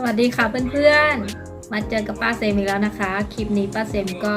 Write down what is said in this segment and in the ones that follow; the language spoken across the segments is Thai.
สวัสดีค่ะเพื่อนๆ มาเจอกับป้าเซมอีกแล้วนะคะ คลิปนี้ป้าเซมก็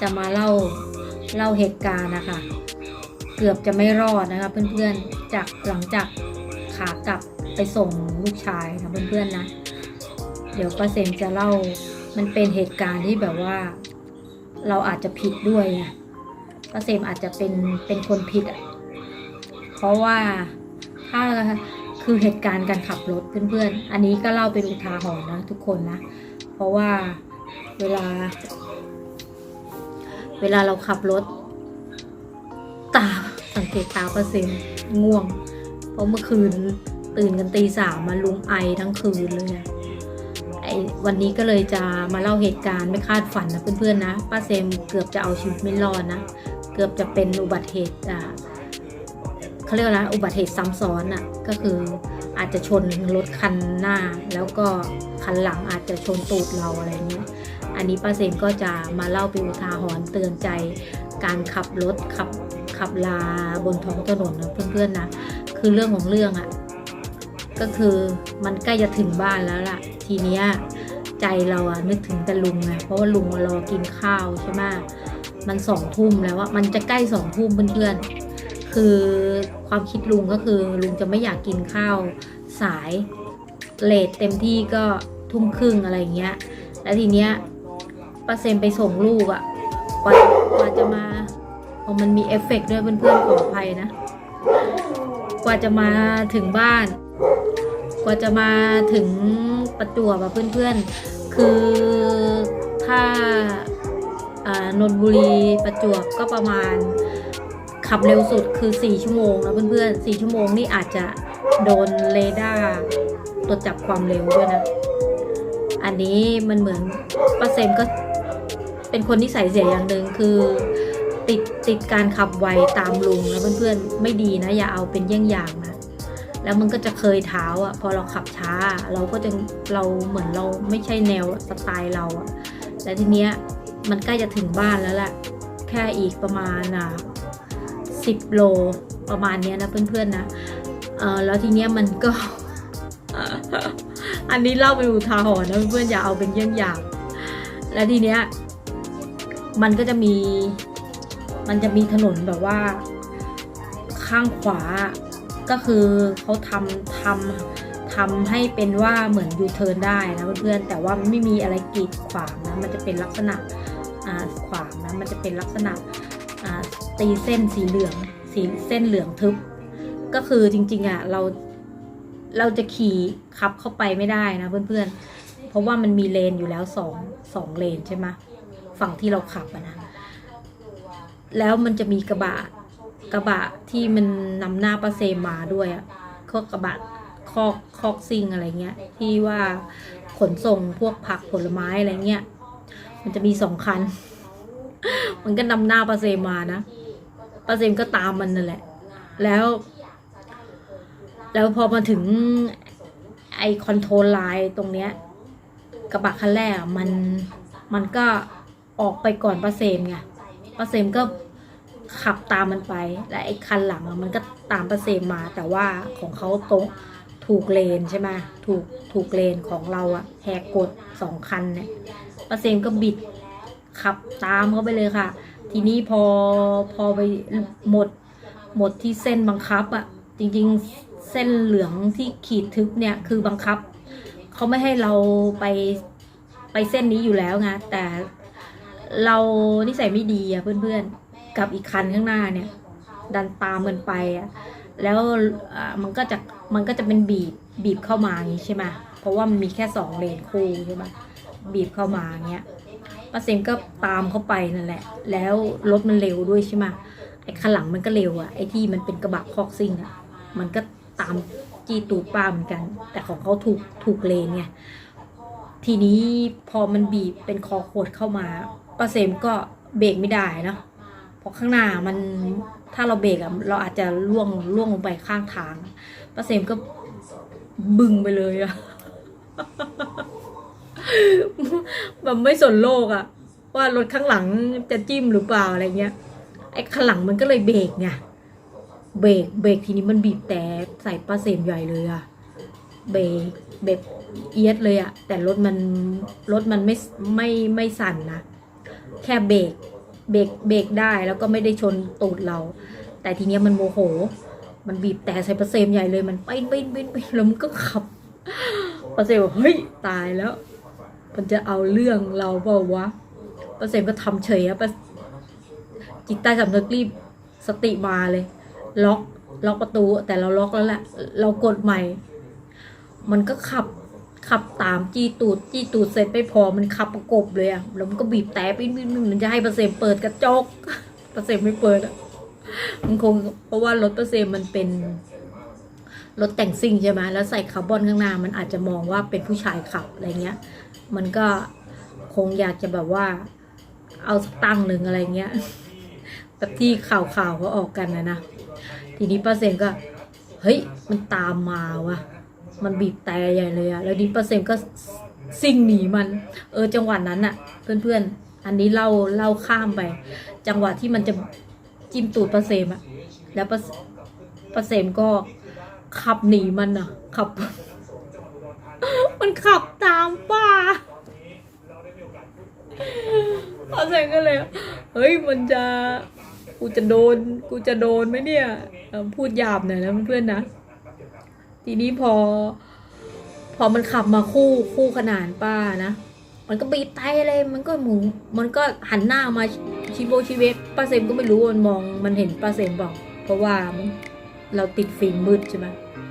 จะมาเล่าเล่าเหตุการณ์นะคะ เกือบจะไม่รอดนะคะ เพื่อนๆ จากหลังจากขากลับไปส่งลูกชายค่ะเพื่อนๆนะ เดี๋ยวป้าเซมจะเล่ามันเป็นเหตุการณ์ที่แบบว่า เราอาจจะผิดด้วยป้าเซมอาจจะเป็นเป็นคนผิดอะ เพราะว่าถ้า คือเหตุการณ์การขับรถเพื่อนๆ อันนี้ก็เล่าเป็นอุทาหรณ์นะทุกคนนะ เพราะว่าเวลา เวลาเราขับรถ ตาสังเกตตาเปอร์เซ็นต์ง่วง เพราะเมื่อคืนตื่นกันตีสามมาลุงไอทั้งคืนเลยไอวันนี้ก็เลยจะมาเล่าเหตุการณ์ไม่คาดฝันนะเพื่อนๆนะป้าเซมเกือบจะเอาชีวิตไม่รอดนะ เกือบจะเป็นอุบัติเหตุอ่า เขาเรียกว่าอะไรอุบัติเหตุซ้ำซ้อนอะก็คืออาจจะชนรถคันหน้า แล้วก็คันหลังอาจจะชนตูดเราอะไรเงี้ยอันนี้ป้าเซมก็จะมาเล่าเป็นอุทาหรณ์เตือนใจการขับรถขับขับลาบนท้องถนนนะเพื่อนๆนะคือเรื่องของเรื่องอะก็คือมันใกล้จะถึงบ้านแล้วล่ะ ทีเนี้ยใจเราอะนึกถึงแต่ลุงไงเพราะว่าลุงมารอกินข้าวใช่ไหมมันสองทุ่มแล้วอะมันจะใกล้สองทุ่มเพื่อนๆ คือความคิดลุงก็คือลุงจะไม่อยากกินข้าวสายเลทเต็มที่ก็ทุ่มครึ่งอะไรเงี้ย แล้วทีเนี้ยป้าเซมไปส่งลูกอะ่ะกว่ากว่าจะมาพอมันมีเอฟเฟกต์ด้วยเพื่อนๆขออภัยนะ กว่าจะมาถึงบ้าน กว่าจะมาถึงประจวบอะเพื่อนๆ คือถ้าอ่านนบุรีประจวบก็ประมาณ ขับเร็วสุดคือ 4 ชั่วโมงนะเพื่อนๆ 4 ชั่วโมงนี่อาจจะโดนเรดาร์ตรวจจับความเร็วด้วยนะ อันนี้มันเหมือนป้าเซมก็เป็นคนที่ใส่เสียอย่างหนึ่งคือ ติดติดการขับไวตามลุงนะเพื่อนๆ ไม่ดีนะ อย่าเอาเป็นเยี่ยงอย่างนะ แล้วมันก็จะเคยเท้าอะ พอเราขับช้า เราก็จะเราเหมือนเราไม่ใช่แนวสไตล์เราอะแล้วทีเนี้ยมันใกล้จะถึงบ้านแล้วแหละแค่อีกประมาณอะ สิบโลประมาณเนี้ยนะเพื่อนๆนะเออแล้วทีเนี้ยมันก็ อันนี้เล่าเป็นอุทาหรณ์นะเพื่อนๆอย่าเอาเป็นเยี่ยงอย่าง แล้วทีเนี้ยมันก็จะมี มันจะมีถนนแบบว่า ข้างขวาก็คือเขาทำทำทำให้เป็นว่าเหมือนยูเทิร์นได้นะเพื่อนๆแต่ว่ามันไม่มีอะไรกีดขวางนะมันจะเป็นลักษณะขวางนะมันจะเป็นลักษณะ ตีเส้นสีเหลือง สีเส้นเหลืองทึบ ก็คือจริง ๆอะเราเราจะขี่ขับเข้าไปไม่ได้นะเพื่อนๆ เพราะว่ามันมีเลนอยู่แล้วสองสองเลนใช่ไหมฝั่งที่เราขับนะ แล้วมันจะมีกระบะกระบะที่มันนำหน้าประเซมาด้วยอะก็กระบะคอกคอกซิงอะไรเงี้ย ที่ว่าขนส่งพวกผักผลไม้อะไรเงี้ย มันจะมีสองคัน มันก็นำหน้าปาเซมมานะปาเซมก็ตามมันนั่นแหละ แล้ว แล้วพอมาถึงไอคอนโทรลไลน์ตรงเนี้ย กระบะคันแรกอะมันมันก็ออกไปก่อนปาเซมไงปาเซมก็ขับตามมันไป และไอ้คันหลังอะมันก็ตามปาเซมมา แต่ว่าของเขาตรงถูกเลนใช่ไหมถูกถูกเลนของเราอะแหกกฎสองคันเนี่ยปาเซมก็บิด ขับตามเขาไปเลยค่ะ ทีนี้พอพอไปหมดหมดที่เส้นบังคับอะจริงๆเส้นเหลืองที่ขีดทึบเนี่ยคือบังคับเขาไม่ให้เราไปไปเส้นนี้อยู่แล้วไงแต่เรานิสัยไม่ดีอะเพื่อนๆ กับอีกคันข้างหน้าเนี่ย ดันตามมันไปอะแล้วมันก็จะมันก็จะเป็นบีบบีบเข้ามาอย่างนี้ใช่ไหมเพราะว่ามันมีแค่สองเลนคู่ใช่ไหมบีบเข้ามาอย่างเงี้ย ป้าเซมก็ตามเข้าไปนั่นแหละ แล้วรถมันเร็วด้วยใช่ไหมไอ้คันหลังมันก็เร็วอะไอ้ที่มันเป็นกระบะคอกซิ่งอะมันก็ตามจี้ตูดป้าเหมือนกัน แต่ของเขาถูกถูกเลนไงทีนี้พอมันบีบเป็นคอขวดเข้ามาป้าเซมก็เบรกไม่ได้เนอะเพราะข้างหน้ามันถ้าเราเบรกอะเราอาจจะล่วงล่วงลงไปข้างทางป้าเซมก็บึงไปเลยอะ แบบไม่สนโลกอะว่ารถข้างหลังจะจิ้มหรือเปล่าอะไรเงี้ยไอ้ข้างหลังมันก็เลยเบรกไงเบรกเบรกทีนี้มันบีบแต่ใส่ป้าเซมใหญ่เลยอะเบรกแบบเอียดเลยอะแต่รถมันรถมันไม่ไม่ไม่สั่นนะแค่เบรกเบรกเบรกได้แล้วก็ไม่ได้ชนตูดเรา แต่ทีเนี้ยมันโมโห มันบีบแต่ใส่ประเซมใหญ่เลยมันไปไปไปไปแล้วมันก็ขับประเซมบอกเฮ้ยตายแล้ว มันจะเอาเรื่องเราเปล่าวะประเซมก็ทำเฉยอะประจิตใต้สำนึกรีบสติมาเลย ล็อกล็อกประตูแต่เราล็อกแล้วแหละเรากดใหม่ มันก็ขับขับตามจี้ตูดจี้ตูดเสร็จไม่พอมันขับประกบเลยอะแล้วมันก็บีบแต่ปิ้นปิ้นมันจะให้ประเซมเปิดกระจกประเซมไม่เปิดอะมันคงเพราะว่ารถประเซมมันเป็นรถแต่งซิ่งใช่ไหมแล้วใส่คาร์บอนข้างหน้ามันอาจจะมองว่าเป็นผู้ชายขับอะไรเงี้ย มันก็คงอยากจะแบบว่า เอาสักตั้งหนึ่งอะไรเงี้ยแบบที่ข่าวข่าวๆเขาออกกันนะนะ ทีนี้ป้าเซมก็ เฮ้ย มันตามมาว่ะมันบีบแต่ใหญ่เลยอะแล้วนี้ป้าเซมก็ซิ่งหนีมัน เออ จังหวะนั้นอะเพื่อนๆ อันนี้เล่าเล่าข้ามไป จังหวะที่มันจะจิ้มตูดป้าเซมอะแล้วป้าป้าเซมก็ขับหนีมันอะขับ มันขับตามป้าป้าเซมก็เลย เฮ้ยมันจะกูจะโดน กูจะโดนไหมเนี่ยพูดหยาบหน่อยนะเพื่อนๆนะ ทีนี้พอ พอมันขับมาคู่คู่ขนานป้านะ มันก็บีบแต่เลยมันก็หมุนมันก็หันหน้ามาชิโบชิเวตป้าเซมก็ไม่รู้มันมองมันเห็นป้าเซมบอก เพราะว่าเราติดฟิล์มมืดใช่ไหม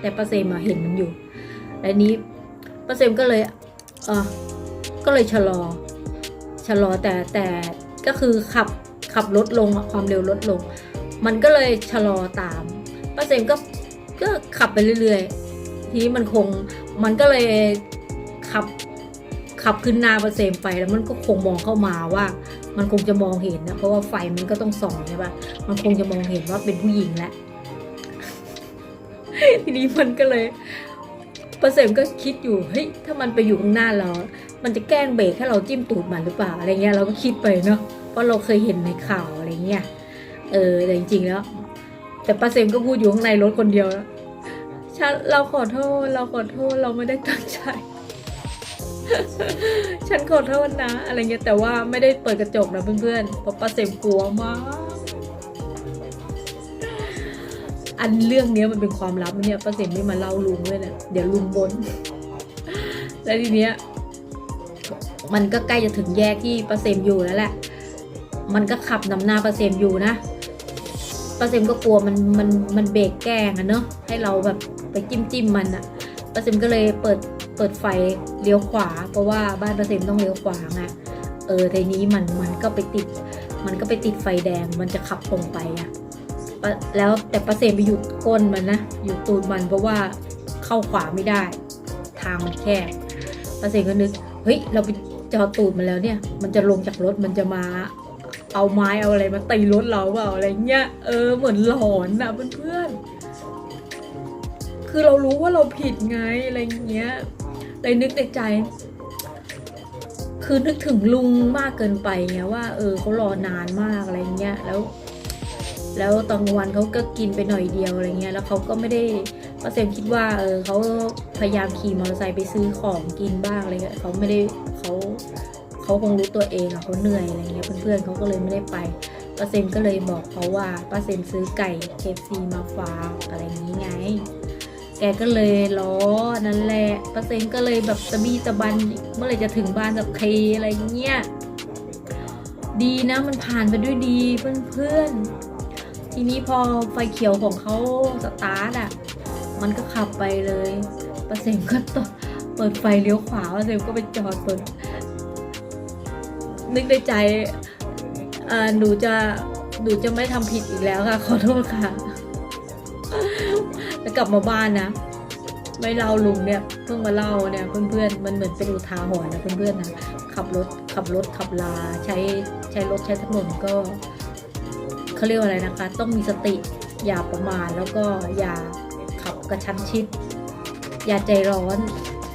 แต่ป้าเซมมาเห็นมันอยู่ แล้วนี้ ป้าเซมก็เลยเออก็เลยชะลอ ชะลอแต่แต่ก็คือขับขับลดลงความเร็วลดลง มันก็เลยชะลอตามป้าเซมก็ก็ขับไปเรื่อยๆ ทีนี้มันคงมันก็เลยขับขับขึ้นหน้าป้าเซมไปแล้วมันก็คงมองเข้ามาว่า มันคงจะมองเห็นนะเพราะว่าไฟมันก็ต้องส่องใช่ปะมันคงจะมองเห็นว่าเป็นผู้หญิงแหละทีนี้มันก็เลย ป้าเซมก็คิดอยู่เฮ้ยถ้ามันไปอยู่ข้างหน้าเรา มันจะแกล้งเบรกให้เราจิ้มตูดมันหรือเปล่าอะไรเงี้ยเราก็คิดไปเนาะเพราะเราเคยเห็นในข่าวอะไรเงี้ยเออแต่จริงๆแล้ว แต่ป้าเซมก็พูดอยู่ข้างในรถคนเดียวนะฉันเราขอโทษเราขอโทษเราไม่ได้ตั้งใจฉันขอโทษนะ อะไรเงี้ยแต่ว่าไม่ได้เปิดกระจกนะเพื่อนๆเพราะป้าเซมกลัวมาก อันเรื่องเนี้ยมันเป็นความลับเนี่ยป้าเซมไม่มาเล่าลุงด้วยเนี่ยเดี๋ยวลุงบน แล้วทีเนี้ยมันก็ใกล้จะถึงแยกที่ป้าเซมอยู่แล้วแหละ มันก็ขับนำหน้าป้าเซมอยู่นะป้าเซมก็กลัวมันมันมันเบรกแกงอะเนอะให้เราแบบไปจิ้มจิ้มมันอะป้าเซมก็เลยเปิดเปิดไฟเลี้ยวขวา เพราะว่าบ้านป้าเซมต้องเลี้ยวขวาไงเออทีนี้มันมันก็ไปติด มันก็ไปติดไฟแดง มันจะขับตรงไปอะปะ แล้วแต่ป้าเซมไปหยุดก้นมันนะหยุดตูดมันเพราะว่าเข้าขวาไม่ได้ ทางมันแคบป้าเซมก็นึกเฮ้ยเราไปจอตูดมันแล้วเนี่ย มันจะลงจากรถมันจะมาเอาไม้เอาอะไรมาตีรถเราเปล่าอะไรเงี้ยเออเหมือนหลอนนะเพื่อนๆคือเรารู้ว่าเราผิดไงอะไรเงี้ยเลยนึกในใจ คือนึกถึงลุงมากเกินไปไงว่าเออเขารอนานมากอะไรเงี้ยแล้ว แล้วตอนกลางวันเขาก็กินไปหน่อยเดียวอะไรเงี้ยแล้วเขาก็ไม่ได้ป้าเซมคิดว่าเออเขาพยายามขี่มอเตอร์ไซค์ไปซื้อของกินบ้างอะไรเงี้ยเขาไม่ได้เขาเขาคงรู้ตัวเองอะเขาเหนื่อยอะไรเงี้ยเพื่อนๆเขาก็เลยไม่ได้ไปป้าเซมก็เลยบอกเขาว่าป้าเซมซื้อไก่เคฟซีมาฝากอะไรอย่างนี้ไง แกก็เลยล้อนั่นแหละป้าเซมก็เลยแบบตะบี้ตะบันเมื่อไหรจะถึงบ้านกับเคอะไรเงี้ยดีนะมันผ่านไปด้วยดีเพื่อนๆ ทีนี้พอไฟเขียวของเขาสตาร์ทอะมันก็ขับไปเลยป้าเซมก็ตเปิดไฟเลี้ยวขวาป้าเซมก็ไปจอดเปิด นึกในใจอ่อหนูจะหนูจะไม่ทำผิดอีกแล้วค่ะ ขอโทษค่ะ แล้วกลับมาบ้านนะไม่เล่าลุงเนี่ยเพิ่งมาเล่าเนี่ยเพื่อนๆมันเหมือนเป็นอุทาหรณ์นะเพื่อนๆนะขับรถขับรถขับลาใช้ใช้รถใช้ถนนก็ เขาเรียกว่าอะไรนะคะ ต้องมีสติอย่าประมาทแล้วก็อย่าขับกระชั้นชิด อย่าใจร้อน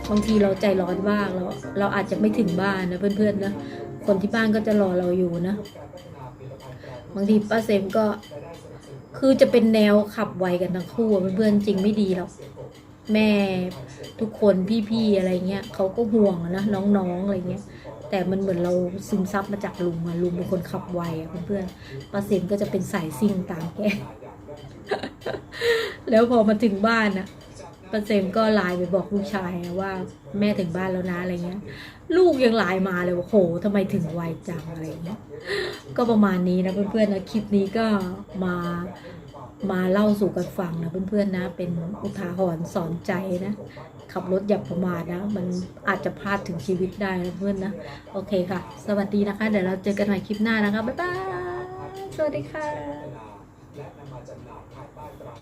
บางทีเราใจร้อนมากเราเราอาจจะไม่ถึงบ้านนะเพื่อนๆนะคนที่บ้านก็จะรอเราอยู่นะ บางทีป้าเซมก็คือจะเป็นแนวขับไวกันทั้งคู่เพื่อนๆจริงไม่ดีหรอก แม่ทุกคนพี่ๆอะไรเงี้ยเขาก็ห่วงนะน้องๆอะไรเงี้ย แต่มันเหมือนเราซึมซับมาจากลุงอะลุงเป็นคนขับไวอะเพื่อนๆป้าเซมก็จะเป็นสายซิ่งตามแกแล้วพอมาถึงบ้านอะป้าเซมก็ไลน์ไปบอกลูกชายว่าแม่ถึงบ้านแล้วนะอะไรเงี้ย ลูกยังไลน์มาเลยว่าโหทำไมถึงไวจังอะไรเงี้ยก็ประมาณนี้นะเพื่อนๆนะคลิปนี้ก็มา มาเล่าสู่กันฟังนะเพื่อนๆนะ เป็นอุทาหรณ์สอนใจนะขับรถอย่าประมาทนะ มันอาจจะพลาดถึงชีวิตได้นะเพื่อนนะ โอเคค่ะ สวัสดีนะคะ เดี๋ยวเราเจอกันใหม่คลิปหน้านะคะ บ๊ายบาย สวัสดีค่ะ